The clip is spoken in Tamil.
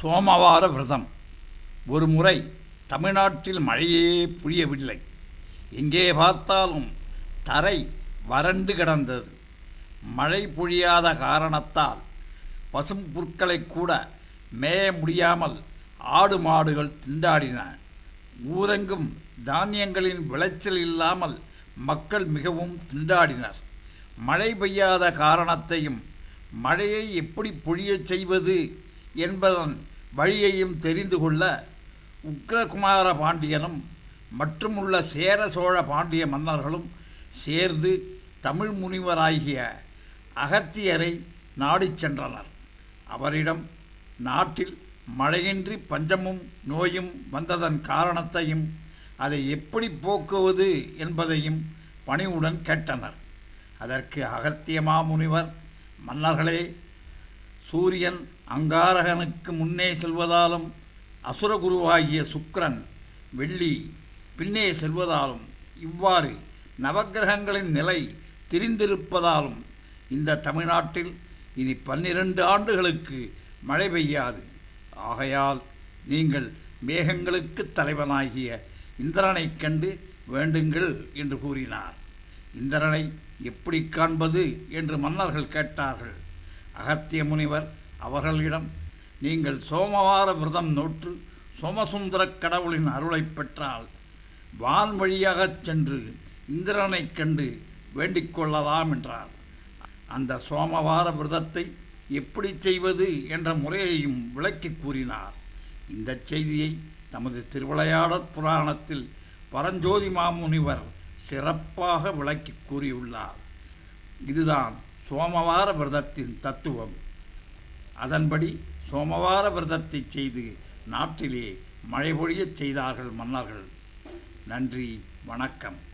சோமவார விரதம். ஒரு முறை தமிழ்நாட்டில் மழையே புரியவில்லை. எங்கே பார்த்தாலும் தரை வறண்டு கிடந்தது. மழை பொழியாத காரணத்தால் பசும் புற்களை கூட மேய முடியாமல் ஆடு மாடுகள் திண்டாடின. ஊரெங்கும் தானியங்களின் விளைச்சல் இல்லாமல் மக்கள் மிகவும் திண்டாடினர். மழை பெய்யாத காரணத்தையும் மழையை எப்படி பொழியச் செய்வது என்பதன் வழியையும் தெரிந்து கொள்ள உக்கிரகுமார பாண்டியனும் மற்றும் உள்ள சேர சோழ பாண்டிய மன்னர்களும் சேர்ந்து தமிழ் முனிவராகிய அகத்தியரை நாடிச் சென்றனர். அவரிடம் நாட்டில் மழையின்றி பஞ்சமும் நோயும் வந்ததன் காரணத்தையும் அதை எப்படி போக்குவது என்பதையும் பணிவுடன் கேட்டனர். அதற்கு அகத்திய மாமுனிவர் மன்னர்களே சூரியன் அங்காரகனுக்கு முன்னே செல்வதாலும் அசுரகுருவாகிய சுக்ரன் வெள்ளி பின்னே செல்வதாலும் இவ்வாறு நவக்கிரகங்களின் நிலை திரிந்திருப்பதாலும் இந்த தமிழ்நாட்டில் இனி பன்னிரண்டு ஆண்டுகளுக்கு மழை பெய்யாது. ஆகையால் நீங்கள் மேகங்களுக்கு தலைவனாகிய இந்திரனைக் கண்டு வேண்டுங்கள் என்று கூறினார். இந்திரனை எப்படி காண்பது என்று மன்னர்கள் கேட்டார்கள். அகத்திய முனிவர் அவர்களிடம் நீங்கள் சோமவார விரதம் நோற்று சோமசுந்தரக் கடவுளின் அருளைப் பெற்றால் வான் வழியாகச் சென்று இந்திரனைக் கண்டு வேண்டிக் கொள்ளலாம் என்றார். அந்த சோமவார விரதத்தை எப்படி செய்வது என்ற முறையையும் விளக்கிக் கூறினார். இந்த செய்தியை நமது திருவிளையாடற் புராணத்தில் பரஞ்சோதி மாமுனிவர் சிறப்பாக விளக்கிக் கூறியுள்ளார். இதுதான் சோமவார விரதத்தின் தத்துவம். அதன்படி சோமவார விரதத்தை செய்து நாட்டிலே மழை பொழியச் செய்தார்கள் மன்னர்கள். நன்றி வணக்கம்.